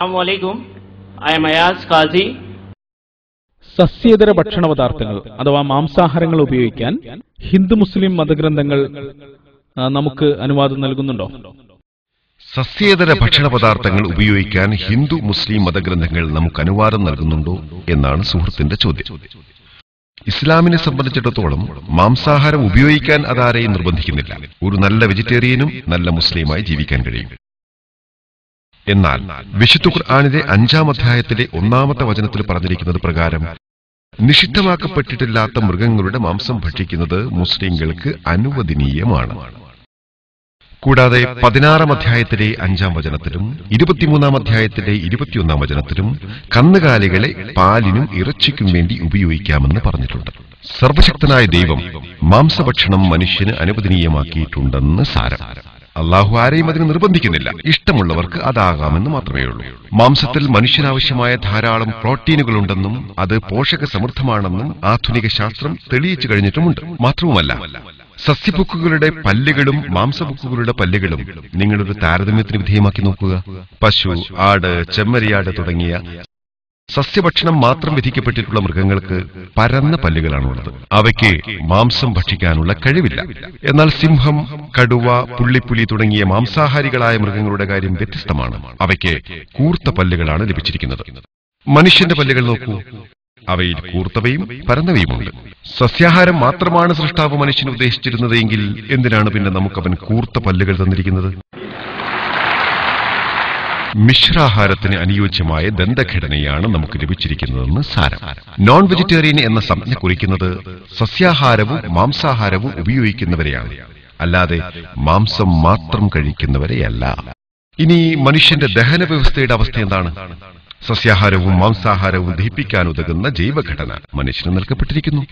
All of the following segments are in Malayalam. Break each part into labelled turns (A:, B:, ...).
A: Assalamualaikum. I am Ayaz Khasi
B: സസ്യേതര ഭക്ഷണ പദാർത്ഥങ്ങൾ അഥവാ മാംസാഹാരങ്ങൾ ഉപയോഗിക്കാൻ ഹിന്ദു മുസ്ലിം മതഗ്രന്ഥങ്ങൾ നമുക്ക് അനുവാദം നൽകുന്നുണ്ടോ?
C: സസ്യേതര ഭക്ഷണ പദാർത്ഥങ്ങൾ ഉപയോഗിക്കാൻ ഹിന്ദു മുസ്ലിം മതഗ്രന്ഥങ്ങൾ നമുക്ക് അനുവാദം നൽകുന്നുണ്ടോ എന്നാണ് സുഹൃത്തിന്റെ ചോദ്യം. ഇസ്ലാമിനെ സംബന്ധിച്ചിടത്തോളം മാംസാഹാരം ഉപയോഗിക്കാൻ അതാരെയും നിർബന്ധിക്കുന്നില്ല. ഒരു നല്ല വെജിറ്റേറിയനും നല്ല മുസ്ലിമായി ജീവിക്കാൻ കഴിയും. എന്നാൽ വിശുദ്ധ ഖുർആാനിലെ അഞ്ചാം അധ്യായത്തിലെ ഒന്നാമത്തെ വചനത്തിൽ പറഞ്ഞിരിക്കുന്നത് പ്രകാരം നിഷിദ്ധമാക്കപ്പെട്ടിട്ടില്ലാത്ത മൃഗങ്ങളുടെ മാംസം ഭക്ഷിക്കുന്നത് മുസ്ലിങ്ങൾക്ക് അനുവദനീയമാണ്. കൂടാതെ പതിനാറാം അധ്യായത്തിലെ അഞ്ചാം വചനത്തിലും ഇരുപത്തിമൂന്നാം അധ്യായത്തിലെ ഇരുപത്തിയൊന്നാം വചനത്തിലും കന്നുകാലികളെ പാലിനും ഇറച്ചിക്കും വേണ്ടി ഉപയോഗിക്കാമെന്ന് പറഞ്ഞിട്ടുണ്ട്. സർവശക്തനായ ദൈവം മാംസഭക്ഷണം മനുഷ്യന് അനുവദനീയമാക്കിയിട്ടുണ്ടെന്ന് സാരം. അള്ളാഹു ആരെയും അതിന് നിർബന്ധിക്കുന്നില്ല. ഇഷ്ടമുള്ളവർക്ക് അതാകാമെന്ന് മാത്രമേ ഉള്ളൂ. മാംസത്തിൽ മനുഷ്യനാവശ്യമായ ധാരാളം പ്രോട്ടീനുകളുണ്ടെന്നും അത് പോഷക സമൃദ്ധമാണെന്നും ആധുനിക ശാസ്ത്രം തെളിയിച്ചു കഴിഞ്ഞിട്ടുമുണ്ട്. മാത്രവുമല്ല സസ്യബുക്കുകളുടെ പല്ലുകളും മാംസബുക്കുകളുടെ പല്ലുകളും നിങ്ങളൊരു താരതമ്യത്തിന് വിധേയമാക്കി നോക്കുക. പശു ആട് ചെമ്മരിയാട് തുടങ്ങിയ സസ്യഭക്ഷണം മാത്രം വിധിക്കപ്പെട്ടിട്ടുള്ള മൃഗങ്ങൾക്ക് പരന്ന പല്ലുകളാണുള്ളത്. അവയ്ക്ക് മാംസം ഭക്ഷിക്കാനുള്ള കഴിവില്ല. എന്നാൽ സിംഹം കടുവ പുള്ളിപ്പുലി തുടങ്ങിയ മാംസാഹാരികളായ മൃഗങ്ങളുടെ കാര്യം വ്യത്യസ്തമാണ്. അവയ്ക്ക് കൂർത്ത പല്ലുകളാണ് ലഭിച്ചിരിക്കുന്നത്. മനുഷ്യന്റെ പല്ലുകൾ നോക്കൂ. അവയിൽ കൂർത്തവയും പരന്നവയുമുണ്ട്. സസ്യാഹാരം മാത്രമാണ് സൃഷ്ടാവ് മനുഷ്യന് ഉദ്ദേശിച്ചിരുന്നത് എങ്കിൽ എന്തിനാണ് പിന്നെ നമുക്കവൻ കൂർത്ത പല്ലുകൾ തന്നിരിക്കുന്നത്? മിശ്രാഹാരത്തിന് അനുയോജ്യമായ ദന്തഘടനയാണ് നമുക്ക് ലഭിച്ചിരിക്കുന്നതെന്ന് സാരം. നോൺ വെജിറ്റേറിയൻ എന്ന സംജ്ഞ കുറിക്കുന്നത് സസ്യാഹാരവും മാംസാഹാരവും ഉപയോഗിക്കുന്നവരെയാണ്. അല്ലാതെ മാംസം മാത്രം കഴിക്കുന്നവരെയല്ല. ഇനി മനുഷ്യന്റെ ദഹന വ്യവസ്ഥയുടെ അവസ്ഥ എന്താണ്? സസ്യാഹാരവും മാംസാഹാരവും ദഹിപ്പിക്കാൻ ഉതകുന്ന ജൈവഘടന മനുഷ്യന് നൽകപ്പെട്ടിരിക്കുന്നു.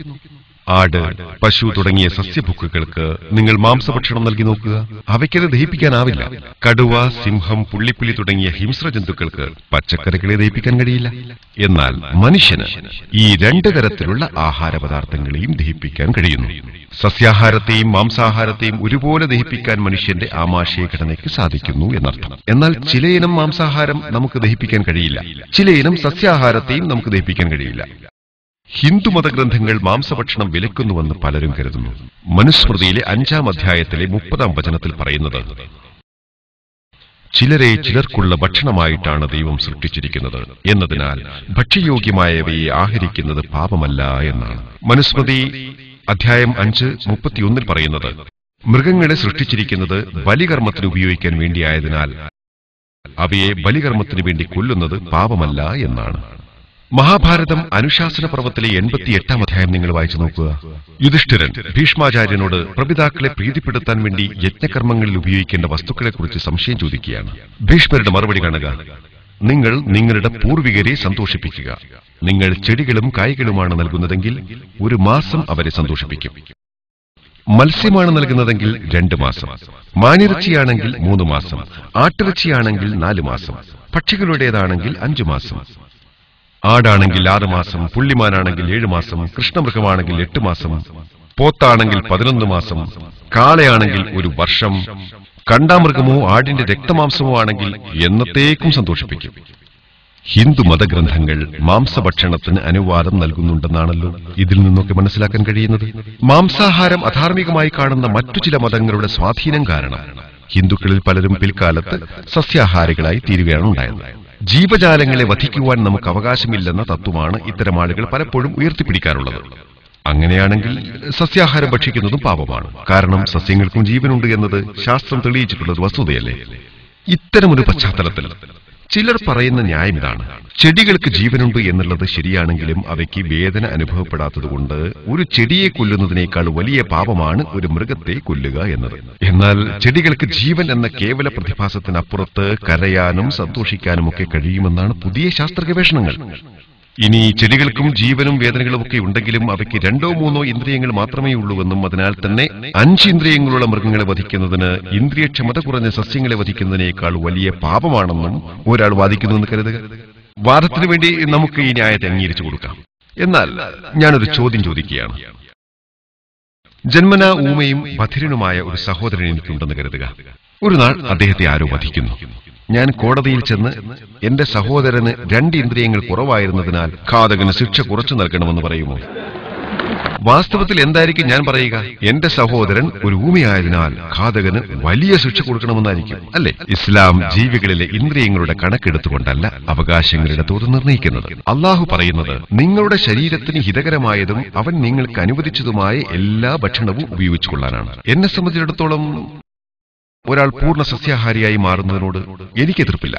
C: ആട് പശു തുടങ്ങിയ സസ്യഭുക്കുകൾക്ക് നിങ്ങൾ മാംസഭക്ഷണം നൽകി നോക്കുക. അവയ്ക്കത് ദഹിപ്പിക്കാനാവില്ല. കടുവ സിംഹം പുള്ളിപ്പുലി തുടങ്ങിയ ഹിംസ്ര ജന്തുക്കൾക്ക് പച്ചക്കറികളെ ദഹിപ്പിക്കാൻ കഴിയില്ല. എന്നാൽ മനുഷ്യന് ഈ രണ്ട് തരത്തിലുള്ള ആഹാര പദാർത്ഥങ്ങളെയും ദഹിപ്പിക്കാൻ കഴിയുന്നു. സസ്യാഹാരത്തെയും മാംസാഹാരത്തെയും ഒരുപോലെ ദഹിപ്പിക്കാൻ മനുഷ്യന്റെ ആമാശയ ഘടനയ്ക്ക് സാധിക്കുന്നു എന്നർത്ഥം. എന്നാൽ ചിലയിനം മാംസാഹാരം നമുക്ക് ദഹിപ്പിക്കാൻ കഴിയില്ല. ചിലയിനം സസ്യാഹാരത്തെയും നമുക്ക് ദഹിപ്പിക്കാൻ കഴിയില്ല. ഹിന്ദുമത ഗ്രന്ഥങ്ങൾ മാംസഭക്ഷണം വിലക്കുന്നുവെന്ന് പലരും കരുതുന്നു. മനുസ്മൃതിയിലെ അഞ്ചാം അധ്യായത്തിലെ മുപ്പതാം വചനത്തിൽ പറയുന്നത് ചിലരെ ചിലർക്കുള്ള ഭക്ഷണമായിട്ടാണ് ദൈവം സൃഷ്ടിച്ചിരിക്കുന്നത്. എന്നതിനാൽ ഭക്ഷ്യയോഗ്യമായവയെ ആഹരിക്കുന്നത് പാപമല്ല എന്നാണ്. മനുസ്മൃതി അധ്യായം അഞ്ച് മുപ്പത്തിയൊന്നിൽ പറയുന്നത് മൃഗങ്ങളെ സൃഷ്ടിച്ചിരിക്കുന്നത് ബലികർമ്മത്തിന് ഉപയോഗിക്കാൻ വേണ്ടിയായതിനാൽ അവയെ ബലികർമ്മത്തിന് വേണ്ടി കൊല്ലുന്നത് പാപമല്ല എന്നാണ്. മഹാഭാരതം അനുശാസന പർവത്തിലെ എൺപത്തിയെട്ടാം അധ്യായം നിങ്ങൾ വായിച്ചു നോക്കുക. യുധിഷ്ഠിരൻ ഭീഷ്മാചാര്യനോട് പ്രപിതാക്കളെ പ്രീതിപ്പെടുത്താൻ വേണ്ടി യജ്ഞകർമ്മങ്ങളിൽ ഉപയോഗിക്കേണ്ട വസ്തുക്കളെക്കുറിച്ച് സംശയം ചോദിക്കുകയാണ്. ഭീഷ്മരുടെ മറുപടി കാണുക. നിങ്ങൾ നിങ്ങളുടെ പൂർവികരെ സന്തോഷിപ്പിക്കുക. നിങ്ങൾ ചെടികളും കായ്കളുമാണ് നൽകുന്നതെങ്കിൽ ഒരു മാസം അവരെ സന്തോഷിപ്പിക്കും. മത്സ്യമാണ് നൽകുന്നതെങ്കിൽ രണ്ട് മാസം. മാനിറച്ചിയാണെങ്കിൽ മൂന്ന് മാസം. ആട്ടിറച്ചിയാണെങ്കിൽ നാല് മാസം. പക്ഷികളുടേതാണെങ്കിൽ അഞ്ചു മാസം. ആടാണെങ്കിൽ ആറ് മാസം പുള്ളിമാനാണെങ്കിൽ ഏഴ് മാസം കൃഷ്ണമൃഗമാണെങ്കിൽ എട്ട് മാസം പോത്താണെങ്കിൽ പതിനൊന്ന് മാസം കാളയാണെങ്കിൽ ഒരു വർഷം കണ്ടാമൃഗമോ ആടിന്റെ രക്തമാംസമോ ആണെങ്കിൽ എന്നത്തേക്കും സന്തോഷിപ്പിക്കും. ഹിന്ദു മതഗ്രന്ഥങ്ങൾ മാംസഭക്ഷണത്തിന് അനുവാദം നൽകുന്നുണ്ടെന്നാണല്ലോ ഇതിൽ നിന്നൊക്കെ മനസ്സിലാക്കാൻ കഴിയുന്നത്. മാംസാഹാരം അധാർമികമായി കാണുന്ന മറ്റു ചില മതങ്ങളുടെ സ്വാധീനം കാരണം ഹിന്ദുക്കളിൽ പലരും പിൽക്കാലത്ത് സസ്യാഹാരികളായി തീരുകയാണ് ഉണ്ടായത്. ജീവജാലങ്ങളെ വധിക്കുവാൻ നമുക്ക് അവകാശമില്ലെന്ന തത്വമാണ് ഇത്തരം ആളുകൾ പലപ്പോഴും ഉയർത്തിപ്പിടിക്കാറുള്ളത്. അങ്ങനെയാണെങ്കിൽ സസ്യാഹാരം ഭക്ഷിക്കുന്നതും പാപമാണ്. കാരണം സസ്യങ്ങൾക്കും ജീവനുണ്ട് എന്നത് ശാസ്ത്രം തെളിയിച്ചിട്ടുള്ളത് വസ്തുതയല്ലേ? ഇത്തരമൊരു പശ്ചാത്തലത്തിൽ ചിലർ പറയുന്ന ന്യായം ഇതാണ്. ചെടികൾക്ക് ജീവനുണ്ട് എന്നുള്ളത് ശരിയാണെങ്കിലും അവയ്ക്ക് വേദന അനുഭവപ്പെടാത്തതുകൊണ്ട് ഒരു ചെടിയെ കൊല്ലുന്നതിനേക്കാൾ വലിയ പാപമാണ് ഒരു മൃഗത്തെ കൊല്ലുക എന്നത്. എന്നാൽ ചെടികൾക്ക് ജീവൻ എന്ന കേവല പ്രതിഭാസത്തിനപ്പുറത്ത് കരയാനും സന്തോഷിക്കാനും ഒക്കെ കഴിയുമെന്നാണ് പുതിയ ശാസ്ത്ര ഗവേഷണങ്ങൾ. ഇനി ചെടികൾക്കും ജീവനും വേദനകളും ഒക്കെ ഉണ്ടെങ്കിലും അവയ്ക്ക് രണ്ടോ മൂന്നോ ഇന്ദ്രിയങ്ങൾ മാത്രമേ ഉള്ളൂവെന്നും അതിനാൽ തന്നെ അഞ്ച് ഇന്ദ്രിയങ്ങളുള്ള മൃഗങ്ങളെ വധിക്കുന്നതിന് ഇന്ദ്രിയക്ഷമത കുറഞ്ഞ സസ്യങ്ങളെ വധിക്കുന്നതിനേക്കാൾ വലിയ പാപമാണെന്നും ഒരാൾ വാദിക്കുന്നുവെന്ന് കരുതുക. വാദത്തിനു വേണ്ടി നമുക്ക് ഈ ന്യായത്തെ അംഗീകരിച്ചു കൊടുക്കാം. എന്നാൽ ഞാനൊരു ചോദ്യം ചോദിക്കുകയാണ്. ജന്മന ഊമയും ബധിരനുമായ ഒരു സഹോദരൻ എനിക്കുണ്ടെന്ന് കരുതുക. ഒരു നാൾ അദ്ദേഹത്തെ ആരോ വധിക്കുന്നു. ഞാൻ കോടതിയിൽ ചെന്ന് എന്റെ സഹോദരന് രണ്ട് ഇന്ദ്രിയങ്ങൾ കുറവായിരുന്നതിനാൽ ഘാതകന് ശിക്ഷ കുറച്ചു നൽകണമെന്ന് പറയുമോ? വാസ്തവത്തിൽ എന്തായിരിക്കും ഞാൻ പറയുക? എന്റെ സഹോദരൻ ഒരു ഭൂമിയായതിനാൽ ഘാതകന് വലിയ ശിക്ഷ കൊടുക്കണമെന്നായിരിക്കും അല്ലെ? ഇസ്ലാം ജീവികളിലെ ഇന്ദ്രിയങ്ങളുടെ കണക്കെടുത്തുകൊണ്ടല്ല അവകാശങ്ങളുടെ തോത് നിർണയിക്കുന്നത്. അള്ളാഹു പറയുന്നത് നിങ്ങളുടെ ശരീരത്തിന് ഹിതകരമായതും അവൻ നിങ്ങൾക്ക് അനുവദിച്ചതുമായ എല്ലാ ഭക്ഷണവും ഉപയോഗിച്ചുകൊള്ളാനാണ്. എന്നെ സംബന്ധിച്ചിടത്തോളം ഒരാൾ പൂർണ സസ്യാഹാരിയായി മാറുന്നതിനോട് എനിക്ക് എതിർപ്പില്ല.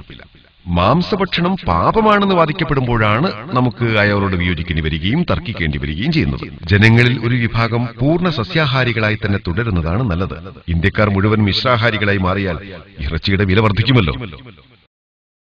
C: മാംസഭക്ഷണം പാപമാണെന്ന് വാദിക്കപ്പെടുമ്പോഴാണ് നമുക്ക് അയാളോട് വിയോജിക്കേണ്ടി വരികയും തർക്കിക്കേണ്ടി വരികയും ചെയ്യുന്നത്. ജനങ്ങളിൽ ഒരു വിഭാഗം പൂർണ സസ്യാഹാരികളായി തന്നെ തുടരുന്നതാണ് നല്ലത്. ഇന്ത്യക്കാർ മുഴുവൻ മിശ്രാഹാരികളായി മാറിയാൽ ഇറച്ചിയുടെ വില വർദ്ധിക്കുമല്ലോ.